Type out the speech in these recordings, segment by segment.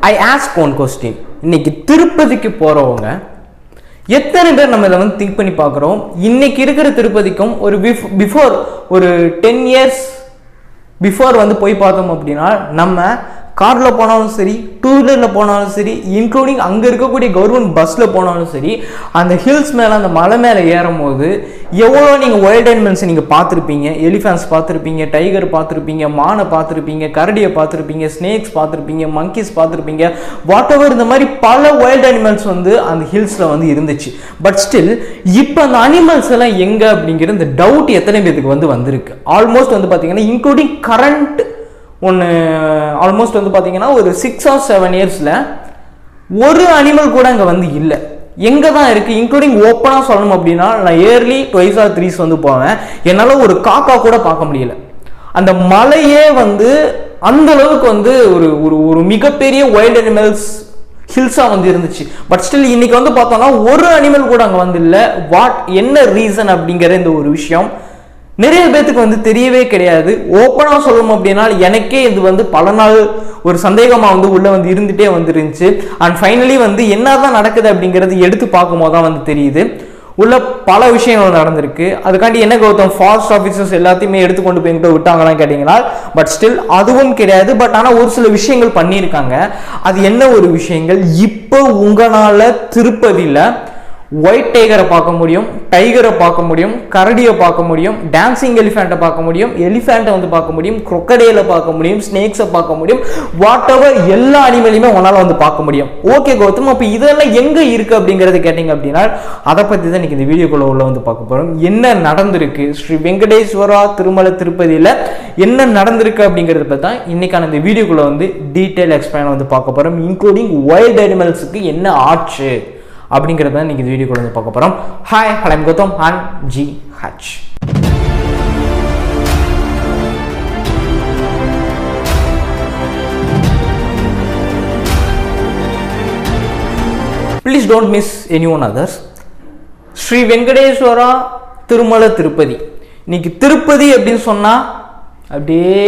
I ask one question இன்னைக்கு திருப்பதிக்கு போகிறவங்க எத்தனை பேர் நம்ம இதை வந்து திங்க் பண்ணி பார்க்குறோம்? இன்னைக்கு இருக்கிற திருப்பதிக்கும் ஒரு பிஃப் பிஃபோர் ஒரு டென் இயர்ஸ் பிஃபோர் வந்து போய் பார்த்தோம் அப்படின்னா நம்ம காரில் போனாலும் சரி டூ வீலரில் போனாலும் சரி இன்க்ளூடிங் அங்கே இருக்கக்கூடிய கவர்மெண்ட் பஸ்ஸில் போனாலும் சரி அந்த ஹில்ஸ் மேலே அந்த மலை மேலே ஏறும் போது எவ்வளோ நீங்கள் வைல்ட் அனிமல்ஸ் நீங்கள் பார்த்துருப்பீங்க? எலிஃபேண்ட்ஸ் பார்த்துருப்பீங்க டைகர் பார்த்துருப்பீங்க மானை பார்த்துருப்பீங்க கரடியை பார்த்துருப்பீங்க ஸ்னேக்ஸ் பார்த்துருப்பீங்க மங்கீஸ் பார்த்துருப்பீங்க வாட் எவர் இந்த மாதிரி பல வைல்ட் அனிமல்ஸ் வந்து அந்த ஹில்ஸில் வந்து இருந்துச்சு. பட் ஸ்டில் இப்போ அந்த அனிமல்ஸ் எல்லாம் எங்கே அப்படிங்கிற இந்த டவுட் எத்தனை பேருக்கு வந்து வந்திருக்கு? ஆல்மோஸ்ட் வந்து பார்த்தீங்கன்னா இன்க்ளூடிங் கரண்ட் ஒன்று ஆல்மோஸ்ட் வந்து பார்த்தீங்கன்னா ஒரு சிக்ஸ் ஆர் செவன் இயர்ஸில் ஒரு அனிமல் கூட அங்கே வந்து இல்லை. எங்கே தான் இருக்குது இன்க்ளூடிங் ஓப்பனாக சொல்லணும் அப்படின்னா நான் இயர்லி டுவைஸ் ஆர் த்ரீஸ் வந்து போவேன். என்னால் ஒரு காக்கா கூட பார்க்க முடியல. அந்த மலையே வந்து அந்த அளவுக்கு வந்து ஒரு ஒரு ஒரு மிகப்பெரிய வைல்ட் அனிமல்ஸ் ஹில்ஸாக வந்து இருந்துச்சு. பட் ஸ்டில் இன்னைக்கு வந்து பார்த்தோம்னா ஒரு அனிமல் கூட அங்கே வந்து இல்லை. வாட் என்ன ரீசன் அப்படிங்கிற இந்த ஒரு விஷயம் நிறைய பேர்த்துக்கு வந்து தெரியவே கிடையாது. ஓப்பனாக சொல்லணும் அப்படின்னா எனக்கே இது வந்து பல நாள் ஒரு சந்தேகமாக வந்து உள்ளே வந்து இருந்துகிட்டே வந்துருந்துச்சு. அண்ட் ஃபைனலி வந்து என்னதான் நடக்குது அப்படிங்கிறது எடுத்து பார்க்கும்போது தான் வந்து தெரியுது. உள்ள பல விஷயங்கள் நடந்திருக்கு. அதுக்காண்டி என்ன கௌதம் ஃபாரஸ்ட் ஆஃபீஸர்ஸ் எல்லாத்தையுமே எடுத்து கொண்டு போய் எங்கிட்ட விட்டாங்களான்னு கேட்டிங்கன்னா பட் ஸ்டில் அதுவும் கிடையாது. பட் ஆனால் ஒரு சில விஷயங்கள் பண்ணியிருக்காங்க. அது என்ன ஒரு விஷயங்கள்? இப்போ உங்களால் திருப்பதியில் ஒயிட் டைகரை பார்க்க முடியும் டைகரை பார்க்க முடியும் கரடியை பார்க்க முடியும் டான்சிங் எலிஃபேண்ட்டை பார்க்க முடியும் எலிஃபேண்ட்டை வந்து பார்க்க முடியும் குரொக்கடையில பார்க்க முடியும் ஸ்னேக்ஸை பார்க்க முடியும் வாட் எவர் எல்லா அனிமலையுமே உன்னால் வந்து பார்க்க முடியும். ஓகே கௌதம் அப்போ இதெல்லாம் எங்கே இருக்குது அப்படிங்கிறத கேட்டிங்க அப்படின்னா அதை பற்றி தான் இன்னைக்கு இந்த வீடியோக்குள்ள உள்ள வந்து பார்க்க போகிறோம் என்ன நடந்திருக்கு? ஸ்ரீ வெங்கடேஸ்வரா திருமலை திருப்பதியில் என்ன நடந்திருக்கு அப்படிங்கிறத பற்றி தான் இன்னைக்கான இந்த வீடியோக்குள்ள வந்து டீட்டெயில் எக்ஸ்பிளைன் வந்து பார்க்க போகிறோம் இன்க்ளூடிங் வைல்ட் அனிமல்ஸுக்கு என்ன ஆச்சு? அப்படிங்கிறத இன்றைக்கி இன்னைக்கு இந்த வீடியோக்குள்ள வந்து பார்க்க போகிறோம் ஹாய் ஹலம் கௌதம். அண்ட் ஜி H please don't miss any one others Sri Venkateswara Tirumala Tirupati. இன்னைக்கு திருப்பதி அப்படின்னு சொன்னால் அப்படியே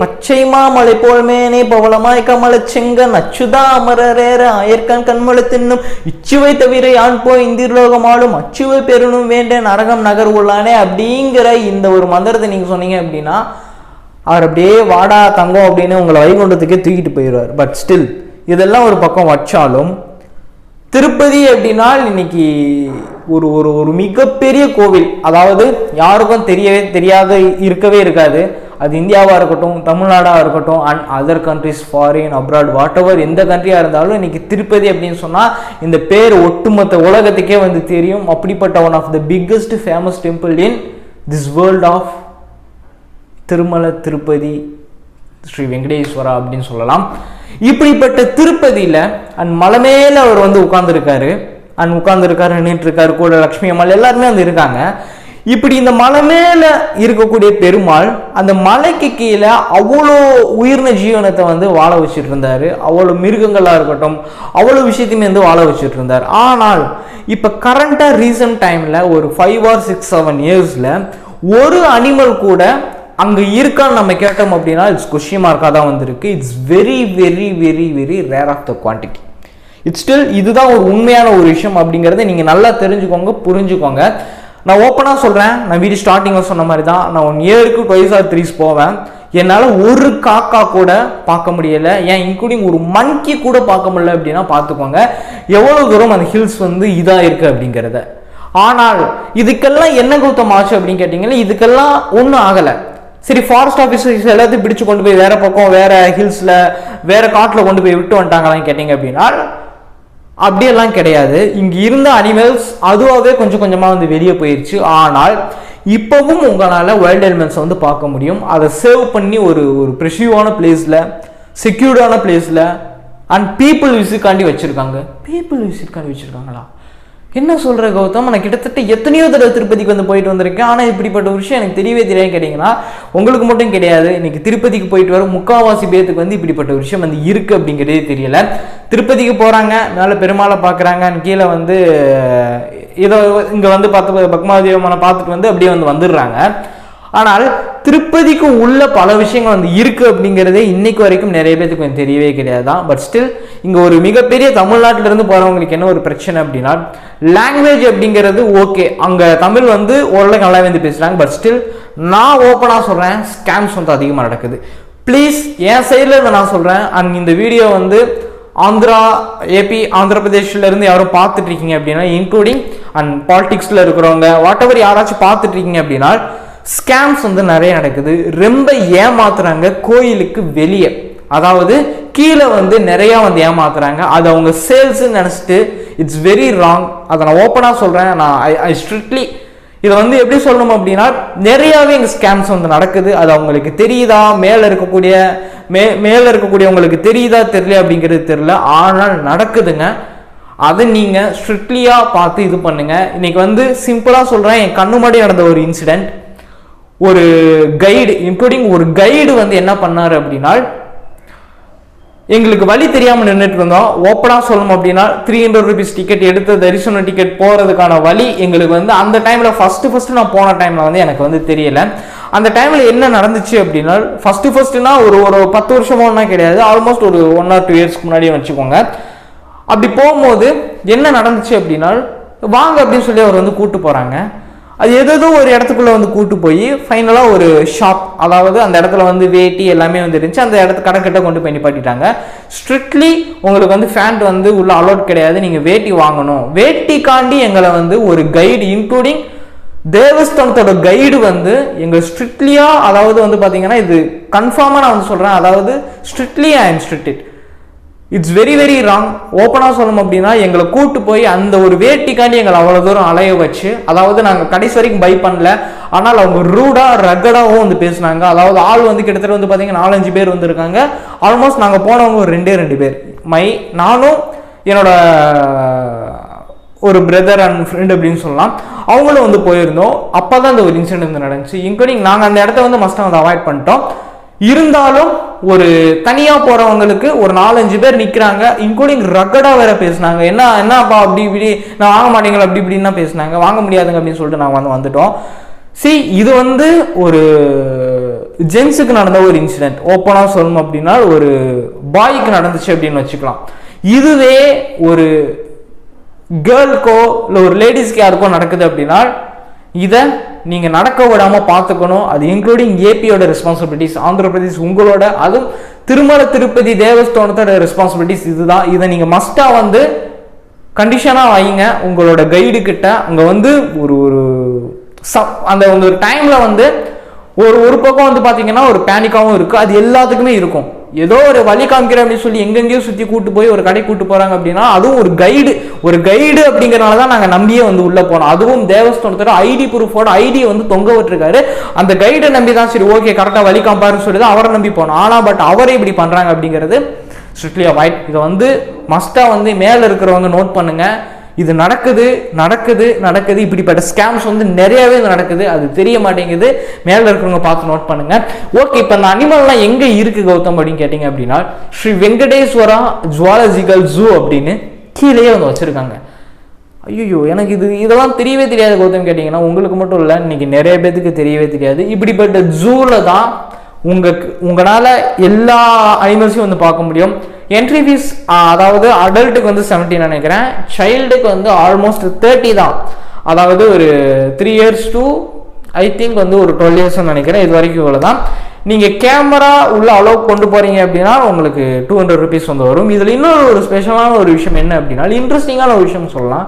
பச்சைமா மலை போல் மேனே பவளமாய் கமல செங்கன் அச்சுதா அமரரேற அயற்கண் கண்மலை தின்னும். இச்சுவை தவிர யான் போய் இந்திரலோகமாலும் அச்சுவை பெறணும் வேண்டேன் நரகம் நகர் உள்ளானே அப்படிங்கிற இந்த ஒரு மந்திரத்தை நீங்க சொன்னீங்க அப்படின்னா அவர் அப்படியே வாடா தங்கம் அப்படின்னு உங்களை வைகுண்டத்துக்கே தூக்கிட்டு போயிடுவார். பட் ஸ்டில் இதெல்லாம் ஒரு பக்கம் வச்சாலும் திருப்பதி அப்படின்னா இன்னைக்கு ஒரு ஒரு ஒரு மிகப்பெரிய கோவில். அதாவது யாருக்கும் தெரியவே தெரியாத இருக்கவே இருக்காது. அது இந்தியாவாக இருக்கட்டும் தமிழ்நாடாக இருக்கட்டும் and other countries foreign abroad what ever எந்த கண்ட்ரியாக இருந்தாலும் இன்றைக்கி திருப்பதி அப்படின்னு சொன்னால் இந்த பேர் ஒட்டுமொத்த உலகத்துக்கே வந்து தெரியும். அப்படிப்பட்ட one of the biggest famous temple in this world of Tirumala Tirupati Sri Venkateswara அப்படின்னு சொல்லலாம். இப்படிப்பட்ட திருப்பதியில் அண்ட் மலை மேலே அவர் வந்து உட்கார்ந்துருக்காரு. அண்ட் உட்கார்ந்துருக்காரு நின்றுட்டு இருக்காரு கூட லக்ஷ்மி அம்மாள் எல்லாருமே வந்து இருக்காங்க. இப்படி இந்த மலை மேல இருக்கக்கூடிய பெருமாள் அந்த மலைக்கு கீழே அவ்வளோ உயிரின ஜீவனத்தை வந்து வாழ வச்சுட்டு இருந்தாரு அவ்வளோ மிருகங்களாக இருக்கட்டும் அவ்வளோ விஷயத்தையுமே வந்து வாழ வச்சுட்டு இருந்தார் ஆனால் இப்போ கரண்டாக ரீசன்ட் டைமில் ஒரு ஃபைவ் ஆர் சிக்ஸ் செவன் இயர்ஸில் ஒரு அனிமல் கூட அங்கே இருக்கான்னு நம்ம கேட்டோம் அப்படின்னா இட்ஸ் கொஷின் மார்க்காக தான் வந்திருக்கு. It's very very very very rare of the quantity it's still இதுதான் ஒரு உண்மையான ஒரு விஷயம் அப்படிங்கிறத நீங்கள் நல்லா தெரிஞ்சுக்கோங்க புரிஞ்சுக்கோங்க. நான் ஓப்பனாக சொல்கிறேன் நான் வீடு ஸ்டார்டிங்கில் சொன்ன மாதிரி தான் நான் ஒன் இயருக்கு டுவைஸ் ஆர் த்ரீஸ் போவேன். என்னால் ஒரு காக்கா கூட பார்க்க முடியலை. ஏன் இன்க்ளூடிங் ஒரு மங்கி கூட பார்க்க முடியல அப்படின்னா பார்த்துக்கோங்க. எவ்வளோ தூரம் அந்த ஹில்ஸ் வந்து இதாக இருக்குது அப்படிங்கிறத. ஆனால் இதுக்கெல்லாம் என்ன கௌதம் ஆச்சு அப்படின்னு கேட்டிங்கன்னா இதுக்கெல்லாம் ஒன்றும் ஆகலை. சரி ஃபாரஸ்ட் ஆஃபீஸர்ஸ் எல்லாத்தையும் பிடிச்சு கொண்டு போய் வேற பக்கம் வேற ஹில்ஸில் வேற காட்டில் கொண்டு போய் விட்டு வந்துட்டாங்களான்னு கேட்டிங்க அப்படின்னா அப்படியெல்லாம் கிடையாது. இங்கே இருந்த அனிமல்ஸ் அதுவாகவே கொஞ்சம் கொஞ்சமாக வந்து வெளியே போயிடுச்சு ஆனால் இப்போவும் உங்களால் வைல்ட் அனிமல்ஸை வந்து பார்க்க முடியும். அதை சேவ் பண்ணி ஒரு ஒரு ப்ரெஷிவான பிளேஸில் செக்யூர்டான பிளேஸில் அண்ட் பீப்புள் விசிட்காண்டி வச்சுருக்காங்க. பீப்புள் விசிட்காண்டி வச்சுருக்காங்களா? என்ன சொல்கிற கௌதம்? நான் கிட்டத்தட்ட எத்தனையோ தடவை திருப்பதிக்கு வந்து போயிட்டு வந்திருக்கேன். ஆனால் இப்படிப்பட்ட ஒரு விஷயம் எனக்கு தெரியவே தெரியாது கேட்டிங்கன்னா உங்களுக்கு மட்டும் கிடையாது. இன்றைக்கி திருப்பதிக்கு போயிட்டு வர முக்காவாசி பேத்துக்கு வந்து இப்படிப்பட்ட ஒரு விஷயம் வந்து இருக்குது அப்படிங்கிறதே தெரியல. திருப்பதிக்கு போகிறாங்க மேலே பெருமாளை பார்க்குறாங்க கீழே வந்து ஏதோ இங்கே வந்து பார்த்து பக்மாதேவமான பார்த்துட்டு வந்து அப்படியே வந்து வந்துடுறாங்க. ஆனால் திருப்பதிக்கு உள்ள பல விஷயங்கள் வந்து இருக்கு அப்படிங்கிறதே இன்னைக்கு வரைக்கும் நிறைய பேருக்கு கொஞ்சம் தெரியவே கிடையாது தான். பட் ஸ்டில் இங்கே ஒரு மிகப்பெரிய தமிழ்நாட்டிலேருந்து போகிறவங்களுக்கு என்ன ஒரு பிரச்சனை அப்படின்னா லாங்குவேஜ் அப்படிங்கிறது ஓகே அங்கே தமிழ் வந்து ஓரளவுக்கு நல்லா வந்து பேசுகிறாங்க பட் ஸ்டில் நான் ஓப்பனாக சொல்கிறேன் ஸ்கேம்ஸ் வந்து அதிகமாக நடக்குது. ப்ளீஸ் என் சைடில் இருந்து நான் சொல்கிறேன் அண்ட் இந்த வீடியோ வந்து ஆந்திரா ஏபி ஆந்திர பிரதேஷ்லேருந்து யாரும் பார்த்துட்ருக்கீங்க அப்படின்னா இன்க்ளூடிங் அண்ட் பாலிட்டிக்ஸில் இருக்கிறவங்க வாட் எவர் யாராச்சும் பார்த்துட்ருக்கீங்க அப்படின்னா ஸ்கேம்ஸ் வந்து நிறைய நடக்குது. ரொம்ப ஏமாத்துறாங்க கோயிலுக்கு வெளியே. அதாவது கீழே வந்து நிறைய வந்து ஏமாத்துறாங்க. அது அவங்க சேல்ஸ்ன்னு நினச்சிட்டு இட்ஸ் வெரி ராங் அதை நான் ஓப்பனாக சொல்கிறேன் நான் ஐ ஐ ஸ்ட்ரிக்ட்லி இதை வந்து எப்படி சொல்லணும் அப்படின்னா நிறையாவே இங்கே ஸ்கேம்ஸ் வந்து நடக்குது. அது அவங்களுக்கு தெரியுதா? மேலே இருக்கக்கூடிய மே மேலே இருக்கக்கூடியவங்களுக்கு தெரியுதா தெரியல அப்படிங்கிறது தெரியல. ஆனால் நடக்குதுங்க. அதை நீங்கள் ஸ்ட்ரிக்ட்லியாக பார்த்து இது பண்ணுங்கள் இன்றைக்கி வந்து சிம்பிளாக சொல்கிறேன் என் கண்ணு முன்னாடி நடந்த ஒரு இன்சிடென்ட் ஒரு கைடு இன்க்ளூடிங் ஒரு கைடு வந்து என்ன பண்ணாரு அப்படின்னா எங்களுக்கு வழி தெரியாமல் நின்றுட்டு இருந்தோம். ஓப்பனாக சொல்லணும் அப்படின்னா த்ரீ ஹண்ட்ரட் ருபீஸ் டிக்கெட் எடுத்து தரிசன டிக்கெட் போகிறதுக்கான வழி எங்களுக்கு வந்து அந்த டைமில் ஃபஸ்ட்டு ஃபஸ்ட்டு நான் போன டைமில் வந்து எனக்கு வந்து தெரியல. அந்த டைமில் என்ன நடந்துச்சு அப்படின்னா ஃபஸ்ட்டு ஃபஸ்ட்டுனா ஒரு ஒரு பத்து வருஷமோன்னா கிடையாது. ஆல்மோஸ்ட் ஒரு ஒன் ஆர் டூ இயர்ஸ்க்கு முன்னாடியே வச்சுக்கோங்க. அப்படி போகும்போது என்ன நடந்துச்சு அப்படின்னா வாங்க அப்படின்னு சொல்லி அவர் வந்து கூப்பிட்டு போகிறாங்க அது ஏதோ ஒரு இடத்துக்குள்ள வந்து கூட்டு போய் ஃபைனலாக ஒரு ஷாப் அதாவது அந்த இடத்துல வந்து வேட்டி எல்லாமே வந்து இருந்துச்சு. அந்த இடத்து கடைக்கிட்ட கொண்டு போய் நிப்பாட்டிட்டாங்க. ஸ்ட்ரிக்ட்லி உங்களுக்கு வந்து ஃபேண்ட் வந்து உள்ள அலோட் கிடையாது. நீங்கள் வேட்டி வாங்கணும். வேட்டிக்காண்டி எங்களை வந்து ஒரு கைடு இன்க்ளூடிங் தேவஸ்தானத்தோட கைடு வந்து எங்க ஸ்ட்ரிக்ட்லியா அதாவது வந்து பாத்தீங்கன்னா இது கன்ஃபார்மா நான் வந்து சொல்றேன். அதாவது strictly I am restricted it's very very wrong ஓப்பனாக சொல்லணும் அப்படின்னா எங்களை கூட்டு போய் அந்த ஒரு வேட்டிக்காண்டி எங்களை அவ்வளோ தூரம் அலைய வச்சு அதாவது நாங்கள் கடைசி வரைக்கும் பை பண்ணல ஆனால் அவங்க ரூடாக ரகடாகவும் வந்து பேசுனாங்க. அதாவது ஆள் வந்து கிட்டத்தட்ட வந்து பார்த்தீங்கன்னா நாலஞ்சு பேர் வந்திருக்காங்க. ஆல்மோஸ்ட் நாங்கள் போனவங்க ஒரு ரெண்டே ரெண்டு பேர். மை நானும் என்னோட ஒரு பிரதர் அண்ட் ஃப்ரெண்ட் அப்படின்னு சொல்லலாம். அவங்களும் வந்து போயிருந்தோம். அப்போ தான் இந்த ஒரு இன்சிடென்ட் வந்து நடந்துச்சு. இன்க்ளூடிங் நாங்கள் அந்த இடத்த வந்து மஸ்ட்டாக வந்து அவாய்ட் பண்ணிட்டோம். இருந்தாலும் ஒரு தனியாக போகிறவங்களுக்கு ஒரு நாலஞ்சு பேர் நிற்கிறாங்க இன்க்ளூடிங் ரக்கடாக வேற பேசுனாங்க. என்ன என்னப்பா அப்படி இப்படி நான் வாங்க மாட்டேங்களா அப்படி இப்படின்னா பேசுனாங்க. வாங்க முடியாதுங்க அப்படின்னு சொல்லிட்டு நாங்கள் வந்து வந்துட்டோம். சி இது வந்து ஒரு ஜென்ஸுக்கு நடந்த ஒரு இன்சிடென்ட் ஓப்பனாக சொல்லணும் அப்படின்னா ஒரு பாய்க்கு நடந்துச்சு அப்படின்னு வச்சுக்கலாம். இதுவே ஒரு கேர்ளுக்கோ இல்லை ஒரு லேடிஸ்க்கு யாருக்கோ நடக்குது அப்படின்னா இதை நீங்கள் நடக்க விடாமல் பார்த்துக்கணும். அது இன்க்ளூடிங் ஏபியோட ரெஸ்பான்சிபிலிட்டிஸ் ஆந்திர பிரதேஷ் உங்களோட அதுவும் திருமல திருப்பதி தேவஸ்தானத்தோட ரெஸ்பான்சிபிலிட்டிஸ் இதுதான். இதை நீங்கள் மஸ்ட்டாக வந்து கண்டிஷனாக வைங்க. உங்களோட கைடு கிட்ட அங்கே வந்து ஒரு ஒரு சப் அந்த ஒரு டைமில் வந்து ஒரு ஒரு பக்கம் வந்து பார்த்தீங்கன்னா ஒரு பேனிக்காகவும் இருக்குது அது எல்லாத்துக்குமே இருக்கும். ஏதோ ஒரு வழி காமிக்கிறேன் அப்படின்னு சொல்லி எங்கெங்கேயோ சுற்றி கூட்டு போய் ஒரு கடை கூட்டு போகிறாங்க அப்படின்னா அதுவும் ஒரு கைடு ஒரு கைடு அப்படிங்கிறனால தான் நாங்கள் நம்பியே வந்து உள்ளே போனோம். அதுவும் தேவஸ்தானத்தோட ஐடி ப்ரூஃபோட ஐடி வந்து தொங்க விட்டுருக்காரு. அந்த கைடை நம்பி தான் சரி ஓகே கரெக்டாக வழி காம்பாருன்னு சொல்லி தான் அவரை நம்பி போனோம். ஆனால் பட் அவரே இப்படி பண்ணுறாங்க அப்படிங்கிறது ஸ்ட்ரிக்ட்லி அவாய்ட் இதை வந்து மஸ்ட்டாக வந்து மேலே இருக்கிறவங்க நோட் பண்ணுங்கள் இது நடக்குது நடக்குது நடக்குது. இப்படிப்பட்ட ஸ்கேம்ஸ் வந்து நிறையவே நடக்குது. அது தெரிய மாட்டேங்குது. மேலே இருக்கிறவங்க பார்த்து நோட் பண்ணுங்க. ஓகே இப்போ அந்த அனிமல்லாம் எங்கே இருக்கு கௌதம் அப்படின்னு கேட்டிங்க அப்படின்னா ஸ்ரீ வெங்கடேஸ்வரா ஜுவாலஜிக்கல் ஜூ அப்படின்னு கீழேயே வந்து வச்சிருக்காங்க. ஐயோ எனக்கு இது இதெல்லாம் தெரியவே தெரியாது கௌதம் கேட்டிங்கன்னா. உங்களுக்கு மட்டும் இல்லை இன்னைக்கு நிறைய பேத்துக்கு தெரியவே தெரியாது. இப்படிப்பட்ட ஜூவில் தான் உங்களுக்கு உங்களால் எல்லா அனிமல்ஸையும் வந்து பார்க்க முடியும். என்ட்ரி ஃபீஸ் அதாவது அடல்ட்டுக்கு வந்து செவன்டீன் நினைக்கிறேன். சைல்டுக்கு வந்து ஆல்மோஸ்ட் தேர்ட்டி தான். அதாவது ஒரு three years to I think வந்து ஒரு டுவெல் இயர்ஸ் நினைக்கிறேன். இது வரைக்கும் இவ்வளோ தான். நீங்கள் கேமரா உள்ள அலோவ் கொண்டு போகிறீங்க அப்படின்னா உங்களுக்கு டூ ஹண்ட்ரட் ருபீஸ் வந்து வரும். இதில் இன்னொரு ஒரு ஸ்பெஷலான ஒரு விஷயம் என்ன அப்படின்னா இன்ட்ரெஸ்டிங்கான ஒரு விஷயம் சொல்லலாம்.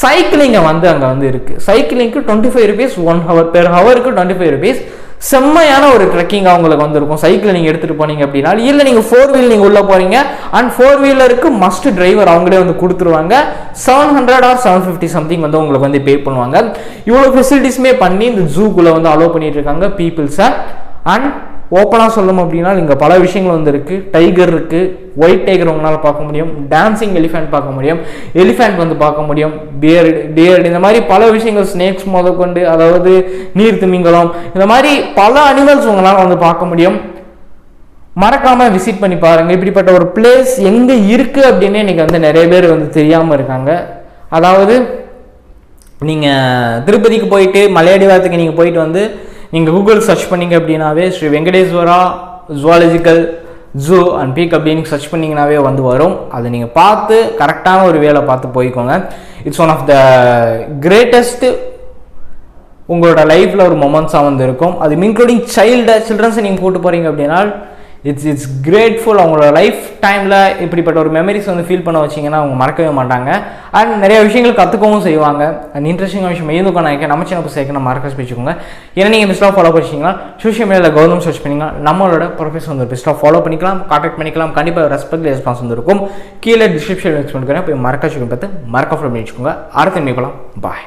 சைக்கிளிங்கை வந்து அங்கே வந்து இருக்குது சைக்கிளிங்க்கு twenty five rupees one hour per ஹவருக்கு டுவெண்ட்டி ஃபைவ் ருபீஸ் செம்மையான ஒரு ட்ரெக்கிங் அவங்களுக்கு வந்திருக்கும். சைக்கிள் நீங்கள் எடுத்துகிட்டு போனீங்க அப்படின்னா இல்லை நீங்கள் ஃபோர் வீல் நீங்கள் உள்ளே போகிறீங்க அண்ட் ஃபோர் வீலருக்கு மஸ்ட் டிரைவர் அவங்களே வந்து கொடுத்துருவாங்க. Seven hundred or seven fifty something வந்து உங்களுக்கு வந்து பே பண்ணுவாங்க. இவ்வளோ ஃபெசிலிட்டிஸுமே பண்ணி இந்த ஜூக்குள்ளே வந்து அலோவ் பண்ணிட்டு இருக்காங்க பீப்புள்ஸை அண்ட் ஓப்பனாக சொல்லணும் அப்படின்னா இங்கே பல விஷயங்கள் வந்து இருக்குது டைகர் இருக்குது ஒயிட் டைகர் உங்களால் பார்க்க முடியும். டான்சிங் எலிஃபெண்ட் பார்க்க முடியும். எலிஃபேண்ட் வந்து பார்க்க முடியும். பியர்டு பியர்டு இந்த மாதிரி பல விஷயங்கள் ஸ்னேக்ஸ் முதற்கொண்டு அதாவது நீர் திமிங்கலம் இந்த மாதிரி பல அனிமல்ஸ் உங்களால் வந்து பார்க்க முடியும். மறக்காமல் விசிட் பண்ணி பாருங்கள் இப்படிப்பட்ட ஒரு பிளேஸ் எங்கே இருக்குது அப்படின்னு இன்றைக்கி வந்து நிறைய பேர் வந்து தெரியாமல் இருக்காங்க. அதாவது நீங்கள் திருப்பதிக்கு போயிட்டு மலையடிவாரத்துக்கு நீங்கள் போயிட்டு வந்து நீங்கள் கூகுள் சர்ச் பண்ணீங்க அப்படின்னாவே Sri Venkateswara zoological zoo and park அப்படின்னு சர்ச் பண்ணிங்கனாவே வந்து வரும். அதை நீங்கள் பார்த்து கரெக்டான ஒரு வேலை பார்த்து போய்க்கோங்க. It's one of the greatest உங்களோட லைஃப்பில் ஒரு மொமெண்ட்ஸாக வந்து இருக்கும். அது இன்க்ளூடிங் சைல்டு சில்ட்ரன்ஸை நீங்கள் கூப்பிட்டு போகிறீங்க அப்படின்னா இட்ஸ் இட்ஸ் கிரேட்ஃபுல் அவங்களோட லைஃப் டைமில் இப்படிப்பட்ட ஒரு மெமரிஸ் வந்து ஃபீல் பண்ண வச்சிங்கன்னா அவங்க மறக்கவே மாட்டாங்க. அண்ட் நிறைய விஷயங்கள் கற்றுக்கவும் செய்வாங்க. அண்ட் இன்ட்ரெஸ்டிங்கான விஷயம் எழுதுக்கோ நான் நம்ம சின்ன சேர்க்க மறக்க வச்சுக்கோங்க. ஏன்னா நீங்கள் பெஸ்ட்டாக ஃபாலோ பண்ணிச்சிங்கன்னா சோஷியல் மீடியாவில் கவர்மெண்ட் சர்ச் பண்ணிங்கன்னா நம்மளோட ப்ரொஃபஸர் வந்து பெஸ்ட்டாக ஃபாலோ பண்ணிக்கலாம் காண்டாக்ட் பண்ணிக்கலாம். கண்டிப்பாக ரெஸ்பெக்ட் ரெஸ்பான்ஸ் வந்து இருக்கும். கீழே டிஸ்கிரிப்ஷன் எக்ஸ் பண்ணிக்கிறேன் போய் மறக்க வச்சுக்கோங்க பார்த்து மறக்க ஃபாலோ பண்ணி வச்சுக்கோங்க அடுத்த மீக்கலாம் பாய்